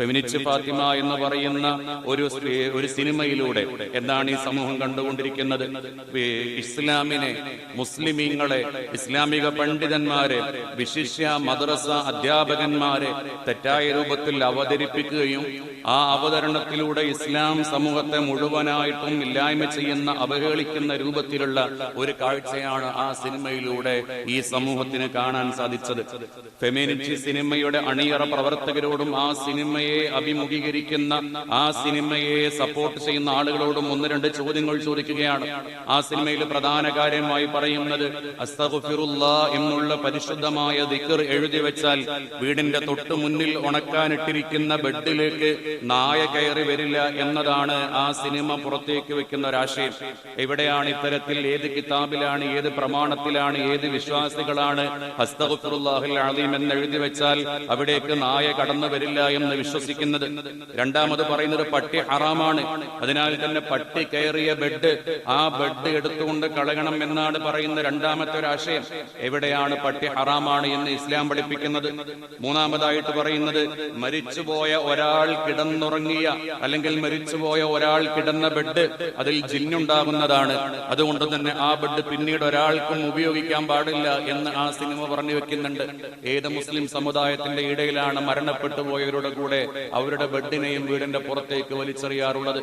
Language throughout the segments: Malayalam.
ഫെമിനിച്ച് ഫാത്തിമ എന്ന് പറയുന്ന ഒരു ഒരു സിനിമയിലൂടെ എന്താണ് ഈ സമൂഹം കണ്ടുകൊണ്ടിരിക്കുന്നത്? ഇസ്ലാമിനെ മുസ്ലിമീങ്ങളെ ഇസ്ലാമിക പണ്ഡിതന്മാരെ വിശിഷ്യ മദ്രസ അധ്യാപകന്മാരെ തെറ്റായ രൂപത്തിൽ അവതരിപ്പിക്കുകയും ആ അവതരണത്തിലൂടെ ഇസ്ലാം സമൂഹത്തെ മുഴുവനായിട്ടും ഇല്ലായ്മ ചെയ്യുന്ന അവഹേളിക്കുന്ന രൂപത്തിലുള്ള ഒരു കാഴ്ചയാണ് ആ സിനിമയിലൂടെ ഈ സമൂഹത്തിന് കാണാൻ സാധിച്ചത്. ഫെമിനിറ്റി സിനിമയുടെ അണിയറ പ്രവർത്തകരോടും ആ സിനിമയെ അഭിമുഖീകരിക്കുന്ന ആ സിനിമയെ സപ്പോർട്ട് ചെയ്യുന്ന ആളുകളോടും ഒന്ന് രണ്ട് ചോദ്യങ്ങൾ ചോദിക്കുകയാണ്. ആ സിനിമയിൽ പ്രധാന കാര്യമായി പറയുന്നത് എന്നുള്ള പരിശുദ്ധമായ ദിക്കർ എഴുതി വെച്ചാൽ വീടിന്റെ തൊട്ടു മുന്നിൽ ഉണക്കാനിട്ടിരിക്കുന്ന ബെഡിലേക്ക് നായ കയറി വരില്ല എന്നതാണ് ആ സിനിമ പുറത്തേക്ക് വെക്കുന്ന ഒരാശയം എവിടെയാണ് ഇത്തരത്തിൽ ഏത് കിതാബിലാണ് ഏത് പ്രമാണത്തിലാണ് ഏത് വിശ്വാസികളാണ് അലീം എന്ന് എഴുതി വെച്ചാൽ അവിടേക്ക് നായ കടന്നു വരില്ല എന്ന് വിശ്വസിക്കുന്നത്. രണ്ടാമത് പറയുന്നത് പട്ടി ഹറാമാണ്. അതിനാൽ തന്നെ പട്ടി കയറിയ ബെഡ് ആ ബെഡ് എടുത്തുകൊണ്ട് കളയണം എന്നാണ് പറയുന്ന രണ്ടാമത്തെ ഒരാശയം എവിടെയാണ് പട്ടി ഹറാമാണ് എന്ന് ഇസ്ലാം പഠിപ്പിക്കുന്നത്? മൂന്നാമതായിട്ട് പറയുന്നത് മരിച്ചുപോയ ഒരാൾ കിടന്നുറങ്ങിയ അല്ലെങ്കിൽ മരിച്ചുപോയ ഒരാൾ കിടന്ന ബെഡ് അതിൽ ജിന്നുണ്ടാകുന്നതാണ്. അതുകൊണ്ട് തന്നെ ആ ബെഡ് പിന്നീട് ഒരാൾക്കും ഉപയോഗിക്കാൻ പാടില്ല എന്ന് ആ സിനിമ പറഞ്ഞു വെക്കുന്നുണ്ട്. ഏത് മുസ്ലിം സമുദായത്തിന്റെ ഇടയിലാണ് മരണപ്പെട്ടു പോയവരുടെ കൂടെ അവരുടെ ബെഡിനെയും വീടിന്റെ പുറത്തേക്ക് വലിച്ചെറിയാറുള്ളത്.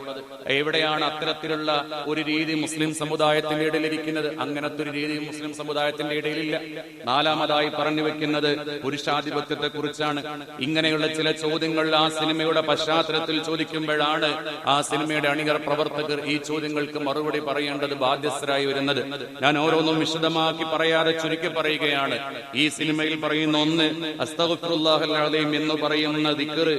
എവിടെയാണ് അത്തരത്തിലുള്ള ഒരു രീതി മുസ്ലിം സമുദായത്തിന്റെ ഇടയിലിരിക്കുന്നത്? അങ്ങനത്തെ ഒരു രീതി മുസ്ലിം സമുദായത്തിന്റെ ഇടയിലില്ല. നാലാമതായി പറഞ്ഞു വെക്കുന്നത് പുരുഷാധിപത്യത്തെ കുറിച്ചാണ് ഇങ്ങനെയുള്ള ചില ചോദ്യങ്ങൾ ആ സിനിമയുടെ പശ്ചാത്തലത്തിൽ ചോദിക്കുമ്പോഴാണ് ആ സിനിമയുടെ അണികർ പ്രവർത്തകർ ഈ ചോദ്യങ്ങൾക്ക് മറുപടി പറയേണ്ടത് ബാധ്യസ്ഥരായി വരുന്നത്. ഞാൻ ഓരോന്നും വിശദമാക്കി പറയാതെ ചുരുക്കി പറയുകയാണ്. ഈ സിനിമയിൽ പറയുന്ന ഒന്ന് അസ്തഗുല്ലാഹൽ അലീം എന്ന് പറയുന്ന ദിക്കറ്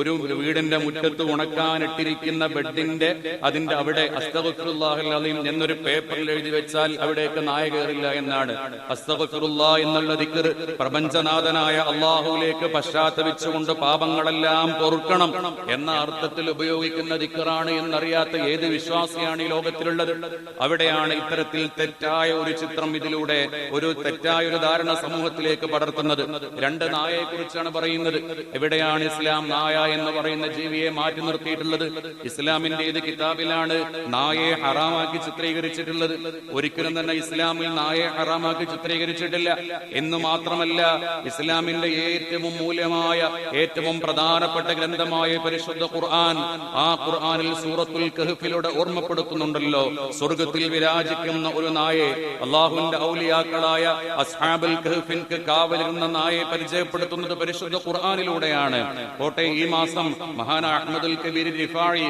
ഒരു വീടിന്റെ മുറ്റത്ത് ഉണക്കാനിട്ടിരിക്കുന്ന ബെഡിന്റെ അതിന്റെ അവിടെ അസ്തഗുല്ലാഹൽ അലീം എന്നൊരു പേപ്പറിൽ എഴുതി വെച്ചാൽ അവിടേക്ക് നായ കയറില്ല എന്നാണ്. അസ്തഫുല്ലാ എന്നുള്ള ദിക്കർ പ്രപഞ്ചനാഥനായ അള്ളാഹുവിലേക്ക് പശ്ചാത്തപിച്ചുകൊണ്ട് പാപങ്ങളെല്ലാം പൊറുക്കണം. എന്ന അർത്ഥത്തിൽ ഉപയോഗിക്കുന്ന ദിക്കറാണ് എന്നറിയാത്ത ഏത് വിശ്വാസിയാണ് ഈ ലോകത്തിലുള്ളത്? അവിടെയാണ് ഇത്തരത്തിൽ തെറ്റായ ഒരു ചിത്രം ഇതിലൂടെ ഒരു തെറ്റായ ഒരു ധാരണ സമൂഹത്തിലേക്ക് പടർത്തുന്നത്. രണ്ട് നായയെ കുറിച്ചാണ് പറയുന്നത്. എവിടെയാണ് ഇസ്ലാം നായ എന്ന് പറയുന്ന ജീവിയെ മാറ്റി നിർത്തിയിട്ടുള്ളത്? ഇസ്ലാമിന്റെ ഏത് കിതാബിലാണ് നായയെ ഹറാമാക്കി ചിത്രീകരിച്ചിട്ടുള്ളത്. ഒരിക്കലും തന്നെ ഇസ്ലാമിൽ നായയെ ഹറാമാക്കി ചിത്രീകരിച്ചിട്ടില്ല. എന്ന് മാത്രമല്ല ഇസ്ലാമിന്റെ ഏറ്റവും മൂല്യമായ ഏറ്റവും പ്രധാനപ്പെട്ട ഗ്രന്ഥമായ പരിശുദ്ധ ഖുർആൻ ആ ഖുർആനിൽ സൂറത്തുൽ കഹ്ഫിലൂടെ ഓർമ്മപ്പെടുത്തുന്നുണ്ടല്ലോ. സ്വർഗത്തിൽ വിരാജിക്കുന്ന ഒരു നായെ അള്ളാഹുവിന്റെ ഔലിയാക്കളായ അസ്ഹാബുൽ കഹ്ഫിൻക്ക് കാവലിരുന്ന നായെ പരിചയപ്പെടുത്തുന്നത് പരിശുദ്ധ ഖുർആനിലൂടെയാണ്. കോട്ടെ ഈ മാസം മഹാന അഹമ്മദുൽ കബീർ റിഫാഴി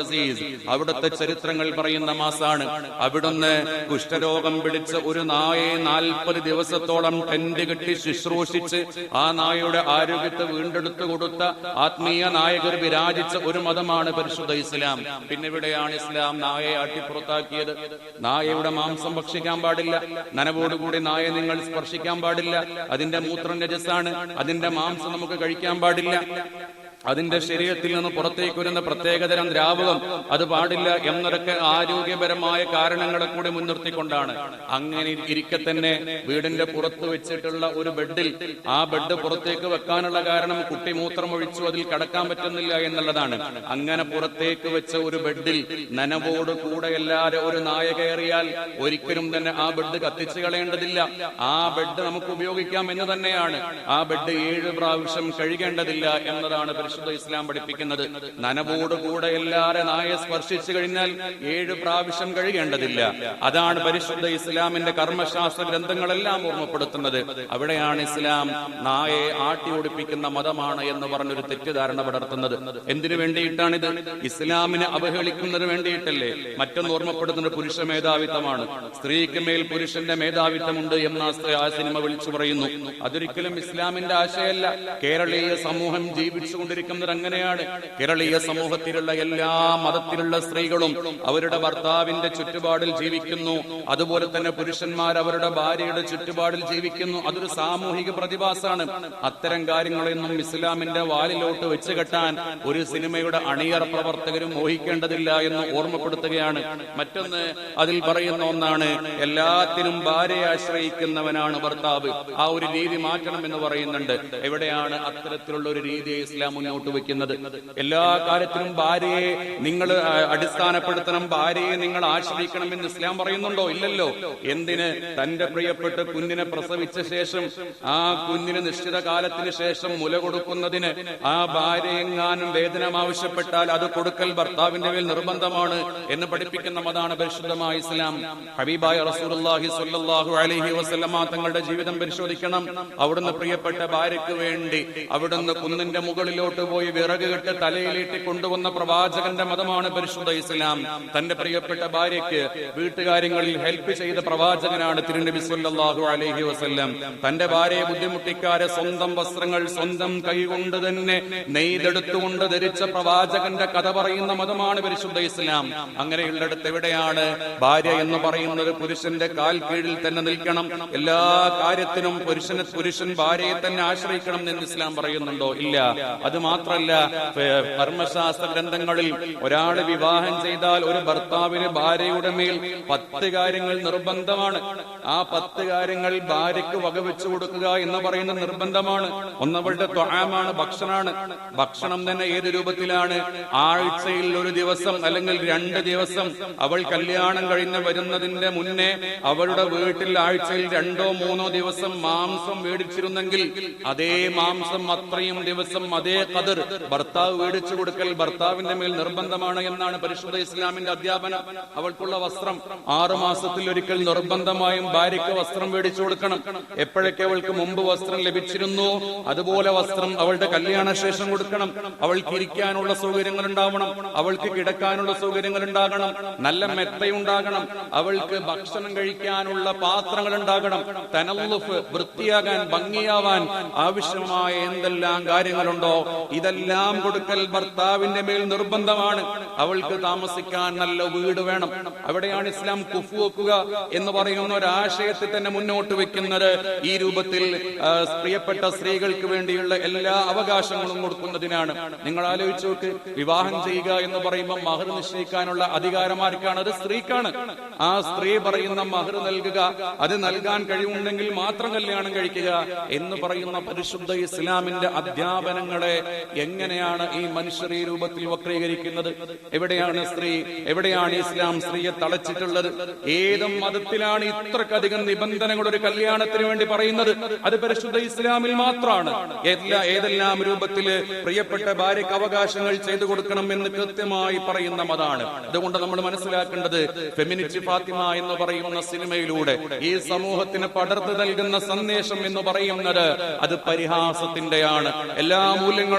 അസീസ് അവിടുത്തെ ചരിത്രങ്ങൾ പറയുന്ന മാസാണ്. അവിടുന്ന് കുഷ്ഠരോഗം പിടിച്ച ഒരു നായെ നാൽപ്പത് ദിവസത്തോളം ടെന്റ് കെട്ടി ശുശ്രൂഷിച്ച് ആ നായയുടെ ആരോഗ്യത്തെ വീണ്ടെടുത്തു കൊടുത്ത ആത്മീയ നായകർ വിരാജിച്ച ഒരു മതമാണ് പരിശുദ്ധ ഇസ്ലാം. പിന്നെ ഇവിടെയാണ് ഇസ്ലാം? നായയെ ആട്ടിപ്പുറത്താക്കിയത് നായയുടെ മാംസം ഭക്ഷിക്കാൻ പാടില്ല. നനവോടുകൂടി നായ നിങ്ങൾ സ്പർശിക്കാൻ പാടില്ല. അതിന്റെ മൂത്രം രജസാണ് അതിന്റെ മാംസം നമുക്ക് കഴിക്കാൻ പാടില്ല. അതിന്റെ ശരീരത്തിൽ നിന്ന് പുറത്തേക്ക് വരുന്ന പ്രത്യേകതരം ദ്രാവകം അത് പാടില്ല എന്നതൊക്കെ ആരോഗ്യപരമായ കാരണങ്ങളെ കൂടി മുൻനിർത്തിക്കൊണ്ടാണ്. അങ്ങനെ ഇരിക്കെ തന്നെ വീടിന്റെ പുറത്ത് വെച്ചിട്ടുള്ള ഒരു ബെഡിൽ ആ ബെഡ് പുറത്തേക്ക് വെക്കാനുള്ള കാരണം കുട്ടി മൂത്രം ഒഴിച്ചു അതിൽ കടക്കാൻ പറ്റുന്നില്ല എന്നുള്ളതാണ്. അങ്ങനെ പുറത്തേക്ക് വെച്ച ഒരു ബെഡിൽ നനവോട് കൂടെ എല്ലാരും ഒരു നായ കയറിയാൽ ഒരിക്കലും തന്നെ ആ ബെഡ് കത്തിച്ചു കളയേണ്ടതില്ല. ആ ബെഡ് നമുക്ക് ഉപയോഗിക്കാം എന്ന് തന്നെയാണ്. ആ ബെഡ് ഏഴ് പ്രാവശ്യം കഴുകേണ്ടതില്ല എന്നതാണ് പരിശുദ്ധ ഇസ്ലാം പഠിപ്പിക്കുന്നത്. നനവോടുകൂടെ എല്ലാരെ നായെ സ്പർശിച്ചു കഴിഞ്ഞാൽ ഏഴ് പ്രാവശ്യം കഴിയേണ്ടതില്ല. അതാണ് പരിശുദ്ധ ഇസ്ലാമിന്റെ കർമ്മശാസ്ത്ര ഗ്രന്ഥങ്ങളെല്ലാം ഓർമ്മപ്പെടുത്തുന്നത്. അവിടെയാണ് ഇസ്ലാം നായെ ആട്ടി ഓടിപ്പിക്കുന്ന മതമാണ് എന്ന് പറഞ്ഞൊരു തെറ്റിദ്ധാരണ പടർത്തുന്നത്. എന്തിനു വേണ്ടിയിട്ടാണിത്? ഇസ്ലാമിനെ അവഹേളിക്കുന്നതിന് വേണ്ടിയിട്ടല്ലേ? മറ്റൊന്ന് ഓർമ്മപ്പെടുത്തുന്നത് പുരുഷ മേധാവിത്വമാണ്. സ്ത്രീക്ക് മേൽ പുരുഷന്റെ മേധാവിത്വമുണ്ട് എന്ന ആ സിനിമ വിളിച്ചു പറയുന്നു. അതൊരിക്കലും ഇസ്ലാമിന്റെ ആശയല്ല. കേരളീയ സമൂഹം ജീവിച്ചുകൊണ്ടിരിക്കുന്ന ചെയ്തുകൊണ്ടിരിക്കുന്നത് അങ്ങനെയാണ്. കേരളീയ സമൂഹത്തിലുള്ള എല്ലാ മതത്തിലുള്ള സ്ത്രീകളും അവരുടെ ഭർത്താവിന്റെ ചുറ്റുപാടിൽ ജീവിക്കുന്നു. അതുപോലെ തന്നെ പുരുഷന്മാർ അവരുടെ ഭാര്യയുടെ ചുറ്റുപാടിൽ ജീവിക്കുന്നു. അതൊരു സാമൂഹിക പ്രതിഭാസമാണ്. അത്തരം കാര്യങ്ങളൊന്നും ഇസ്ലാമിന്റെ വാലിലോട്ട് വെച്ച് കെട്ടാൻ ഒരു സിനിമയുടെ അണിയർ പ്രവർത്തകരും മോഹിക്കേണ്ടതില്ല എന്ന് ഓർമ്മപ്പെടുത്തുകയാണ്. മറ്റൊന്ന് അതിൽ പറയുന്ന ഒന്നാണ് എല്ലാത്തിനും ഭാര്യയെ ആശ്രയിക്കുന്നവനാണ് ഭർത്താവ്. ആ ഒരു രീതി മാറ്റണം എന്ന് പറയുന്നുണ്ട്. എവിടെയാണ് അത്തരത്തിലുള്ള ഒരു രീതിയെ ഇസ്ലാം മുന്നോട്ട് വെക്കുന്നത്. എല്ലാ കാര്യത്തിലും ഭാര്യയെ നിങ്ങൾ അടിസ്ഥാനപ്പെടുത്തണം. ഭാര്യയെ നിങ്ങൾ ആശ്രയിക്കണം എന്ന് ഇസ്ലാം പറയുന്നുണ്ടോ? ഇല്ലല്ലോ. എന്തിന്? തന്റെ പ്രിയപ്പെട്ട കുഞ്ഞിനെ പ്രസവിച്ച ശേഷം ആ കുഞ്ഞിന് നിശ്ചിത കാലത്തിന് ശേഷം മുല കൊടുക്കുന്നതിന് ആ ഭാര്യയെങ്ങാനും വേതനം ആവശ്യപ്പെട്ടാൽ അത് കൊടുക്കൽ ഭർത്താവിന്റെ മേൽ നിർബന്ധമാണ് എന്ന് പഠിപ്പിക്കുന്ന മതാണ് പരിശുദ്ധമായ ഇസ്ലാം. ഹബീബായ റസൂലുള്ളാഹി സ്വല്ലല്ലാഹു അലൈഹി വസല്ലമ തങ്ങളുടെ ജീവിതം പരിശോധിക്കണം. അവിടുന്ന് പ്രിയപ്പെട്ട ഭാര്യയ്ക്ക് വേണ്ടി അവിടുന്ന് കുന്നിന്റെ മുകളിലോട്ട് പോയി വിറക് കെട്ട് തലയിലേറ്റി കൊണ്ടുവന്ന പ്രവാചകന്റെ മതമാണ് പരിശുദ്ധ ഇസ്ലാം. തന്റെ പ്രിയപ്പെട്ട ഭാര്യയ്ക്ക് വീട്ടുകാര്യങ്ങളിൽ ഹെൽപ്പ് ചെയ്ത പ്രവാചകനാണ് തിരുനബി സല്ലാഹു അലഹി വസ്ല്ലാം. തന്റെ ഭാര്യയെ ബുദ്ധിമുട്ടിക്കാരെ സ്വന്തം വസ്ത്രങ്ങൾ സ്വന്തം കൈകൊണ്ട് തന്നെ നെയ്തെടുത്തുകൊണ്ട് ധരിച്ച പ്രവാചകന്റെ കഥ പറയുന്ന മതമാണ് പരിശുദ്ധ ഇസ്ലാം. അങ്ങനെയുള്ളിടത്ത് എവിടെയാണ്? ഭാര്യ എന്ന് പറയുന്നത് പുരുഷന്റെ കാൽ കീഴിൽ തന്നെ നിൽക്കണം. എല്ലാ കാര്യത്തിനും പുരുഷന് പുരുഷൻ ഭാര്യയെ തന്നെ ആശ്രയിക്കണം എന്ന് ഇസ്ലാം പറയുന്നുണ്ടോ? ഇല്ല. അത് മാത്രല്ല ധർമ്മശാസ്ത്ര ഗ്രന്ഥങ്ങളിൽ ഒരാൾ വിവാഹം ചെയ്താൽ ഒരു ഭർത്താവിന് ഭാര്യയുടെ മേൽ പത്ത് കാര്യങ്ങൾ നിർബന്ധമാണ്. ആ പത്ത് കാര്യങ്ങൾ ഭാര്യയ്ക്ക് വകവെച്ചു കൊടുക്കുക എന്ന് പറയുന്ന നിർബന്ധമാണ്. ഒന്നവളുടെ ത്വആമാണ് ഭക്ഷണമാണ്. ഭക്ഷണം തന്നെ ഏത് രൂപത്തിലാണ്? ആഴ്ചയിൽ ഒരു ദിവസം അല്ലെങ്കിൽ രണ്ട് ദിവസം അവൾ കല്യാണം കഴിഞ്ഞ് വരുന്നതിന്റെ മുന്നേ അവളുടെ വീട്ടിൽ ആഴ്ചയിൽ രണ്ടോ മൂന്നോ ദിവസം മാംസം മേടിച്ചിരുന്നെങ്കിൽ അതേ മാംസം അത്രയും ദിവസം അതേ കതിർ ഭർത്താവ് മേടിച്ചു കൊടുക്കൽ ഭർത്താവിന്റെ മേൽ നിർബന്ധമാണ് എന്നാണ് പരിശുദ്ധ ഇസ്ലാമിന്റെ അധ്യാപനം. അവൾക്കുള്ള വസ്ത്രം ആറു മാസത്തിൽ ഒരിക്കൽ നിർബന്ധമായും ഭാര്യയ്ക്ക് വസ്ത്രം മേടിച്ചു കൊടുക്കണം. എപ്പോഴൊക്കെ അവൾക്ക് മുമ്പ് വസ്ത്രം ലഭിച്ചിരുന്നു അതുപോലെ വസ്ത്രം അവളുടെ കല്യാണ ശേഷം കൊടുക്കണം. അവൾക്ക് ഇരിക്കാനുള്ള സൗകര്യങ്ങൾ ഉണ്ടാവണം. അവൾക്ക് കിടക്കാനുള്ള സൗകര്യങ്ങൾ ഉണ്ടാകണം. നല്ല മെത്തയുണ്ടാകണം. അവൾക്ക് ഭക്ഷണം കഴിക്കാനുള്ള പാത്രങ്ങൾ ഉണ്ടാകണം. തനല്ലുഫ് വൃത്തിയാകാൻ ഭംഗിയാവാൻ ആവശ്യമായ എന്തെല്ലാം കാര്യങ്ങളുണ്ടോ ഇതെല്ലാം കൊടുക്കൽ ഭർത്താവിന്റെ മേൽ നിർബന്ധമാണ്. അവൾക്ക് താമസിക്കാൻ നല്ല വീട് വേണം. അവിടെയാണ് ഇസ്ലാം കുഫു വെക്കുക എന്ന് പറയുന്ന ഒരു ആശയത്തെ തന്നെ മുന്നോട്ട് വെക്കുന്നത് ഈ രൂപത്തിൽ പ്രിയപ്പെട്ട സ്ത്രീകൾക്ക് വേണ്ടിയുള്ള എല്ലാ അവകാശങ്ങളും കൊടുക്കുന്നതിനാണ്. നിങ്ങൾ ആലോചിച്ചു നോക്ക് വിവാഹം ചെയ്യുക എന്ന് പറയുമ്പോൾ മഹർ നിശ്ചയിക്കാനുള്ള അധികാരമാർക്കാണ് അത് സ്ത്രീക്കാണ്. ആ സ്ത്രീ പറയുന്ന മഹർ നൽകുക അത് നൽകാൻ കഴിവുണ്ടെങ്കിൽ മാത്രം കല്യാണം കഴിക്കുക എന്ന് പറയുന്ന പരിശുദ്ധ ഇസ്ലാമിന്റെ അധ്യാപനങ്ങളെ എങ്ങനെയാണ് ഈ മനുഷ്യർ ഈ രൂപത്തിൽ വക്രീകരിക്കുന്നത്? എവിടെയാണ് സ്ത്രീ? എവിടെയാണ് ഇസ്ലാം സ്ത്രീയെ തളച്ചിട്ടുള്ളത്? ഏത് മതത്തിലാണ് ഇത്രക്കധികം നിബന്ധനകൾ ഒരു കല്യാണത്തിന് വേണ്ടി പറയുന്നത്? അത് പരിശുദ്ധ ഇസ്ലാമിൽ മാത്രമാണ്. എല്ലാ ഏതെല്ലാം രൂപത്തിൽ പ്രിയപ്പെട്ട ഭാര്യക്ക് അവകാശങ്ങൾ ചെയ്തു കൊടുക്കണം എന്ന് കൃത്യമായി പറയുന്ന മതാണ്. അതുകൊണ്ട് നമ്മൾ മനസ്സിലാക്കേണ്ടത് ഫെമിനിറ്റി ഫാത്തിമ എന്ന് പറയുന്ന സിനിമയിലൂടെ ഈ സമൂഹത്തിന് പടർന്നു നൽകുന്ന സന്ദേശം എന്ന് പറയുന്നത് അത് പരിഹാസത്തിന്റെയാണ് എല്ലാ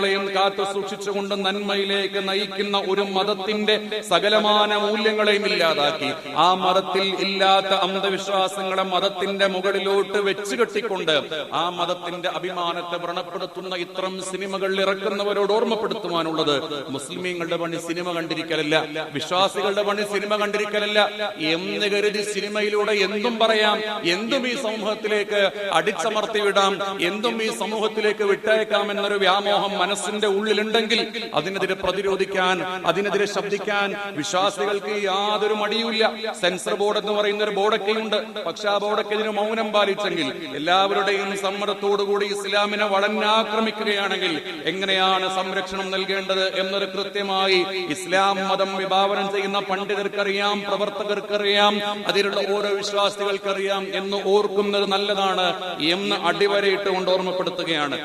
മൂല്യങ്ങളെയും കാത്തു സൂക്ഷിച്ചുകൊണ്ട് നന്മയിലേക്ക് നയിക്കുന്ന ഒരു മതത്തിന്റെ സകലമാന മൂല്യങ്ങളെയും ഇല്ലാതാക്കി. ആ മതത്തിൽ ഇല്ലാത്ത അന്ധവിശ്വാസങ്ങളെ മതത്തിന്റെ മുകളിലോട്ട് വെച്ച് കെട്ടിക്കൊണ്ട് ആ മതത്തിന്റെ അഭിമാനത്തെ വ്രണപ്പെടുത്തുന്ന ഇത്തരം സിനിമകൾ ഇറക്കുന്നവരോട് ഓർമ്മപ്പെടുത്തുവാനുള്ളത്. മുസ്ലിമീങ്ങളുടെ പണി സിനിമ കണ്ടിരിക്കലല്ല വിശ്വാസികളുടെ പണി സിനിമ കണ്ടിരിക്കലല്ല. എന്ന് കരുതി സിനിമയിലൂടെ എന്തും പറയാം എന്തും ഈ സമൂഹത്തിലേക്ക് അടിച്ചമർത്തി വിടാം എന്തും ഈ സമൂഹത്തിലേക്ക് വിട്ടേക്കാം എന്നൊരു വ്യാമോഹം മനസ്സിന്റെ ഉള്ളിലുണ്ടെങ്കിൽ അതിനെതിരെ പ്രതിരോധിക്കാൻ അതിനെതിരെ ശബ്ദിക്കാൻ വിശ്വാസികൾക്ക് യാതൊരു മടിയുമില്ല. സെൻസർ ബോർഡ് എന്ന് പറയുന്ന ഒരു ബോർഡൊക്കെ ഉണ്ട്. പക്ഷെ ആ ബോർഡൊക്കെ ഇതിന് മൗനം പാലിച്ചെങ്കിൽ എല്ലാവരുടെയും സമ്മതത്തോടുകൂടി ഇസ്ലാമിനെ വളഞ്ഞാക്രമിക്കുകയാണെങ്കിൽ എങ്ങനെയാണ് സംരക്ഷണം നൽകേണ്ടത് എന്നൊരു കൃത്യമായി ഇസ്ലാം മതം വിഭാവനം ചെയ്യുന്ന പണ്ഡിതർക്കറിയാം പ്രവർത്തകർക്കറിയാം അതിലുള്ള ഓരോ വിശ്വാസികൾക്കറിയാം എന്ന് ഓർക്കുന്നത് നല്ലതാണ് എന്ന് അടിവരയിട്ട് കൊണ്ട് ഓർമ്മപ്പെടുത്തുകയാണ്.